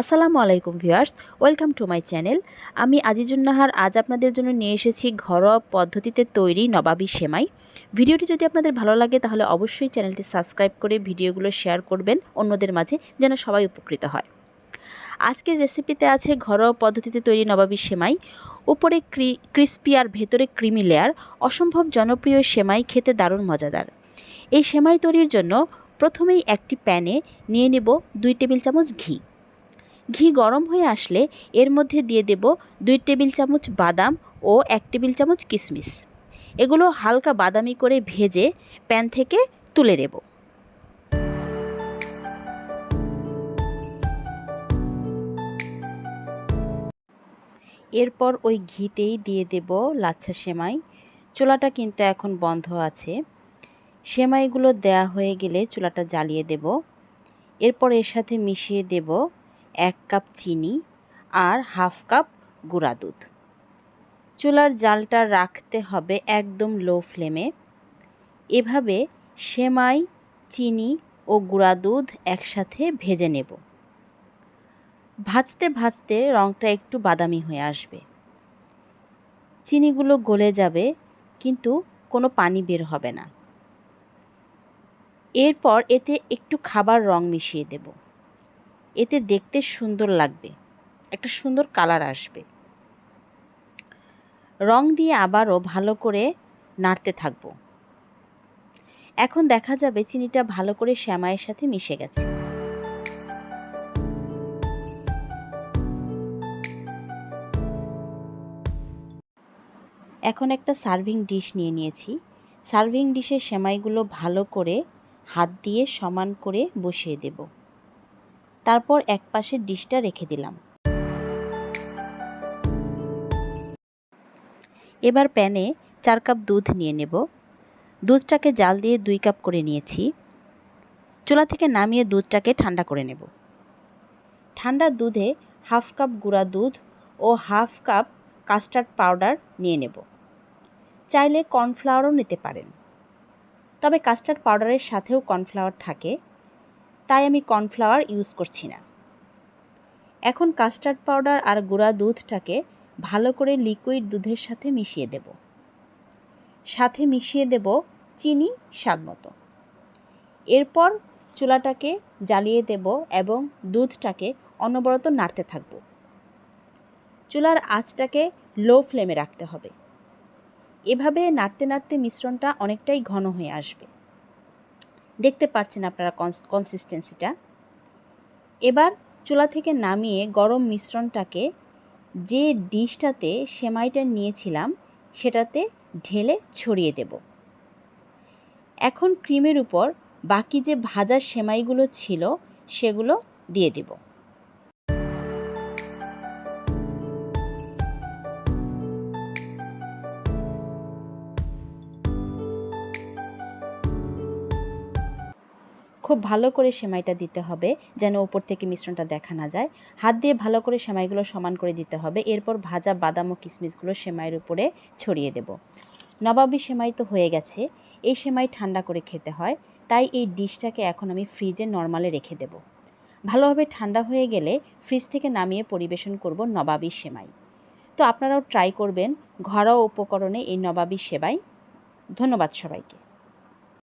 আসসালামু আলাইকুম viewers, welcome to my channel. আমি আজিজুন্নাহার আজ আপনাদের জন্য নিয়ে এসেছি ঘরোয়া পদ্ধতিতে তৈরি নবাবী সেমাই। ভিডিওটি যদি আপনাদের ভালো লাগে, তাহলে অবশ্যই চ্যানেলটি সাবস্ক্রাইব করে ভিডিওগুলো শেয়ার করবেন অন্যদের মাঝে, যেন সবাই উপকৃত হয়। আজকের রেসিপিতে আছে ঘরোয়া পদ্ধতিতে তৈরি নবাবী সেমাই। উপরে ক্রি, ক্রিস্পি আর ভেতরে ক্রিমি লেয়ার, অসম্ভব জনপ্রিয় সেমাই খেতে দারুণ মজাদার। এই সেমাই তৈরির জন্য প্রথমেই একটি প্যানে নিয়ে নেব দুই টেবিল চামচ ঘি। ঘি গরম হয়ে আসলে এর মধ্যে দিয়ে দেব দুই টেবিল চামচ বাদাম ও এক টেবিল চামচ কিশমিশ এগুলো হালকা বাদামি করে ভেজে প্যান থেকে তুলে নেব। এরপর ওই ঘিতেই দিয়ে দেব লাচ্ছা সেমাই। চুলাটা কিন্তু এখন বন্ধ আছে। সেমাইগুলো দেয়া হয়ে গেলে চুলাটা জ্বালিয়ে দেব। এরপর এর সাথে মিশিয়ে দেব এক কাপ চিনি আর হাফ কাপ গুঁড়া দুধ। চুলার জালটা রাখতে হবে একদম লো ফ্লেমে। এভাবে সেমাই, চিনি ও গুঁড়া দুধ একসাথে ভেজে নেব। ভাজতে ভাজতে রঙটা একটু বাদামি হয়ে আসবে। চিনিগুলো গলে যাবে, কিন্তু কোনো পানি বের হবে না। এরপর এতে একটু খাবার রং মিশিয়ে দেব। এতে দেখতে সুন্দর লাগবে। একটা সুন্দর কালার আসবে। রং দিয়ে আবারও ভালো করে নাড়তে থাকব। এখন দেখা যাবে চিনিটা ভালো করে শ্যামাইয়ের সাথে মিশে গেছে। এখন একটা সার্ভিং ডিশ নিয়ে নিয়েছি। সার্ভিং ডিশের সেমাইগুলো ভালো করে হাত দিয়ে সমান করে বসিয়ে দেব। তারপর এক পাশে ডিশটা রেখে দিলাম। এবার প্যানে চার কাপ দুধ নিয়ে নেব। দুধটাকে জাল দিয়ে দুই কাপ করে নিয়েছি। চুলা থেকে নামিয়ে দুধটাকে ঠান্ডা করে নেব। ঠান্ডা দুধে হাফ কাপ গুঁড়া দুধ ও হাফ কাপ কাস্টার্ড পাউডার নিয়ে নেব। চাইলে কর্নফ্লাওয়ারও নিতে পারেন। তবে কাস্টার্ড পাউডারের সাথেও কর্নফ্লাওয়ার থাকে। তাই আমি কর্নফ্লাওয়ার ইউজ করছি না। এখন কাস্টার্ড পাউডার আর গুঁড়া দুধটাকে ভালো করে লিকুইড দুধের সাথে মিশিয়ে দেব। সাথে মিশিয়ে দেব চিনি স্বাদ মতো। এরপর চুলাটাকে জ্বালিয়ে দেব এবং দুধটাকে অনবরত নাড়তে থাকব। চুলার আঁচটাকে লো ফ্লেমে রাখতে হবে। এভাবে নাড়তে নাড়তে মিশ্রণটা অনেকটাই ঘন হয়ে আসবে। দেখতে পাচ্ছেন আপনারা কনসিস্টেন্সিটা এবার চুলা থেকে নামিয়ে গরম মিশ্রণটাকে যে ডিশটাতে সেমাইটা নিয়েছিলাম, সেটাতে ঢেলে ছড়িয়ে দেব। এখন ক্রিমের উপর বাকি যে ভাজার সেমাইগুলো ছিল, সেগুলো দিয়ে দেবো। খুব ভালো করে সেমাইটা দিতে হবে যেন ওপর থেকে মিশ্রণটা দেখা না যায়। হাত দিয়ে ভালো করে সেমাইগুলো সমান করে দিতে হবে। এরপর ভাজা বাদাম ও কিশমিশগুলো সেমাইয়ের উপরে ছড়িয়ে দেব। নবাবী সেমাই তো হয়ে গেছে। এই সেমাই ঠান্ডা করে খেতে হয়। তাই এই ডিশটাকে এখন আমি ফ্রিজে নর্মালে রেখে দেব। ভালোভাবে ঠান্ডা হয়ে গেলে ফ্রিজ থেকে নামিয়ে পরিবেশন করব নবাবী সেমাই। তো আপনারাও ট্রাই করবেন ঘরোয়া উপকরণে এই নবাবী সেবাই ধন্যবাদ সবাইকে।